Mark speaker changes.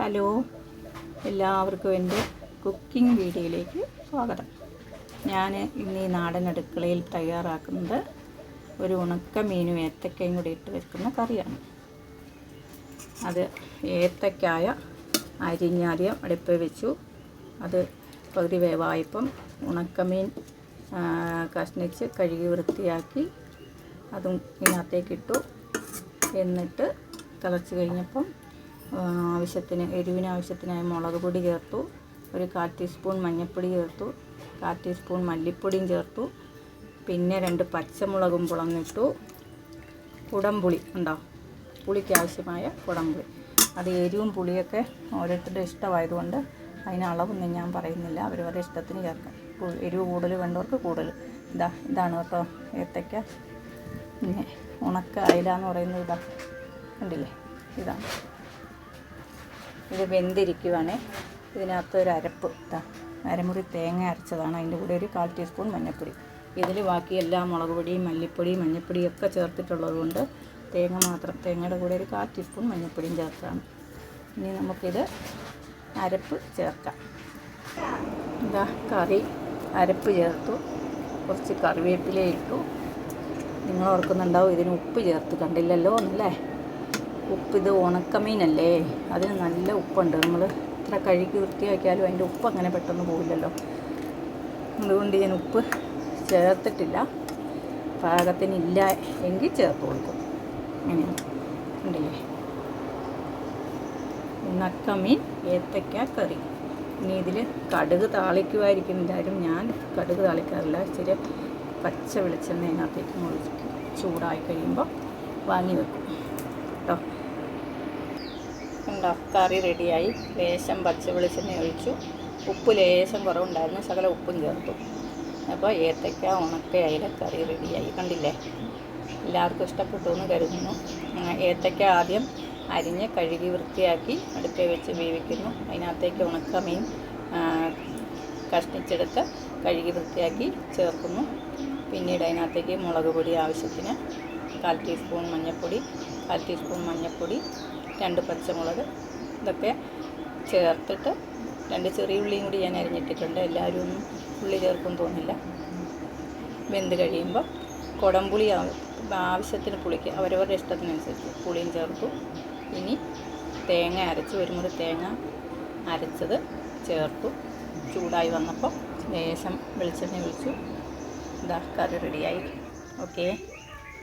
Speaker 1: Hello എല്ലാവർക്കും എന്റെ cooking വീഡിയോയിലേക്ക് സ്വാഗതം. ഞാൻ ഇന്ന് ഈ നാടൻ അടുക്കളയിൽ തയ്യാറാക്കുന്നത് ഒരു ഉണക്ക മീനും ഏത്തക്കയും കൂടി ഇട്ട് വെക്കുന്ന കറിയാണ്. അത് ഏത്തക്കായ അരിഞ്ഞാദ്യം അടുപ്പ് വെച്ചു. അത് പകുതി വേവായപ്പം ഉണക്കമീൻ കഷ്ണിച്ച് കഴുകി വൃത്തിയാക്കി അതും ഇതിനകത്തേക്കിട്ടു എന്നിട്ട് തിളച്ച് കഴിഞ്ഞപ്പം ആവശ്യത്തിന് എരിവിന് ആവശ്യത്തിനായി മുളക് പൊടി ചേർത്തു. ഒരു കാൽ ടീസ്പൂൺ മഞ്ഞൾപ്പൊടി ചേർത്തു. കാൽ ടീസ്പൂൺ മല്ലിപ്പൊടിയും ചേർത്തു. പിന്നെ രണ്ട് പച്ചമുളകും പുളന്നിട്ടു കുടംപുളി ഉണ്ടോ? പുളിക്ക് ആവശ്യമായ കുടംപുളി. അത് എരിവും പുളിയൊക്കെ ഓരോരുത്തരുടെ ഇഷ്ടമായതുകൊണ്ട് അതിന് അളവൊന്നും ഞാൻ പറയുന്നില്ല. അവരവരുടെ ഇഷ്ടത്തിന് ചേർക്കാം. എരിവ് കൂടുതൽ വേണ്ടവർക്ക് കൂടുതൽ. ഇതാ ഇതാണ് കേട്ടോ ഏത്തയ്ക്ക. പിന്നെ ഉണക്ക അയില എന്ന് പറയുന്നത് ഇതാ. കണ്ടില്ലേ? ഇതാണ്. ഇത് വെന്തിരിക്കുവാണ്. ഇതിനകത്ത് ഒരു അരപ്പ് അരമുറി തേങ്ങ അരച്ചതാണ്. അതിന്റെ കൂടെ ഒരു കാൽ ടീസ്പൂൺ മഞ്ഞൾപ്പൊടി. ഇതിൽ ബാക്കി എല്ലാ മുളക് പൊടിയും മല്ലിപ്പൊടിയും മഞ്ഞൾപ്പൊടിയും ഒക്കെ ചേർത്തിട്ടുള്ളത് കൊണ്ട് തേങ്ങ മാത്രം തേങ്ങയുടെ കൂടെ ഒരു കാൽ ടീസ്പൂൺ മഞ്ഞൾപ്പൊടിയും ചേർത്താണ്. ഇനി നമുക്കിത് അരപ്പ് ചേർക്കാം. ഇതാ കറി അരപ്പ് ചേർത്തു. കുറച്ച് കറിവേപ്പില ഇട്ടു. നിങ്ങൾ ഓർക്കുന്നുണ്ടാവും ഇതിന് ഉപ്പ് ചേർത്ത് കണ്ടില്ലല്ലോ എന്നല്ലേ? ഉപ്പ് ഇത് ഉണക്കമീനല്ലേ? അതിന് നല്ല ഉപ്പുണ്ട്. നമ്മൾ ഇത്ര കഴുകി വൃത്തിയാക്കിയാലും അതിന്റെ ഉപ്പ് അങ്ങനെ പെട്ടെന്ന് പോകില്ലല്ലോ അതുകൊണ്ട് ഞാൻ ഉപ്പ് ചേർത്തിട്ടില്ല. പാകത്തിനില്ല എങ്കിൽ ചേർത്ത് കൊടുക്കും. അങ്ങനെയാണ് ഉണ്ടല്ലേ ഉണക്കമീൻ ഏത്തക്ക കറി. ഇനി ഇതിൽ കടുക് താളിക്കുമായിരിക്കും എല്ലാവരും ഞാൻ കടുക് താളിക്കാറില്ല. ഇച്ചിരി പച്ച വെളിച്ചെണ്ണ അതിനകത്തേക്ക് ഒഴിക്കും ചൂടായി കഴിയുമ്പോൾ വാങ്ങി വെക്കും. കേട്ടോ? ഉണ്ടോ കറി റെഡിയായി. ലേശം പച്ച വെളിച്ചെണ്ണ ഒഴിച്ചു. ഉപ്പ് ലേശം കുറവുണ്ടായിരുന്നു. ശകല ഉപ്പും ചേർത്തു. അപ്പോൾ ഏത്തക്ക ഉണക്ക അയില കറി റെഡിയായി. കണ്ടില്ലേ? എല്ലാവർക്കും ഇഷ്ടപ്പെട്ടു എന്ന് കരുതുന്നു. ഏത്തക്ക ആദ്യം അരിഞ്ഞ് കഴുകി വൃത്തിയാക്കി അടുപ്പേ വെച്ച് വേവിക്കുന്നു. അതിനകത്തേക്ക് ഉണക്ക മീൻ കഷ്ണിച്ചെടുത്ത് കഴുകി വൃത്തിയാക്കി ചേർക്കുന്നു. പിന്നീട് അതിനകത്തേക്ക് മുളക് പൊടി ആവശ്യത്തിന് കാൽ ടീസ്പൂൺ മഞ്ഞൾപ്പൊടി കാൽ ടീസ്പൂൺ മഞ്ഞൾപ്പൊടി രണ്ട് പച്ചമുളക് ഇതൊക്കെ ചേർത്തിട്ട് രണ്ട് ചെറിയ ഉള്ളിയും കൂടി ഞാൻ അരിഞ്ഞിട്ടിട്ടുണ്ട്. എല്ലാവരും ഒന്നും ഉള്ളി ചേർക്കും തോന്നില്ല. വെന്ത് കഴിയുമ്പോൾ കുടംപുളി ആവ- ആവശ്യത്തിന് പുളിക്ക് അവരവരുടെ ഇഷ്ടത്തിനനുസരിച്ച് പുളിയും ചേർത്തു. ഇനി തേങ്ങ അരച്ച് ഒരു മുറി തേങ്ങ അരച്ചത് ചേർത്തു. ചൂടായി വന്നപ്പോൾ ലേശം വെളിച്ചെണ്ണ ഒഴിച്ചു. ഇതാ കറി റെഡിയായി ഓക്കേ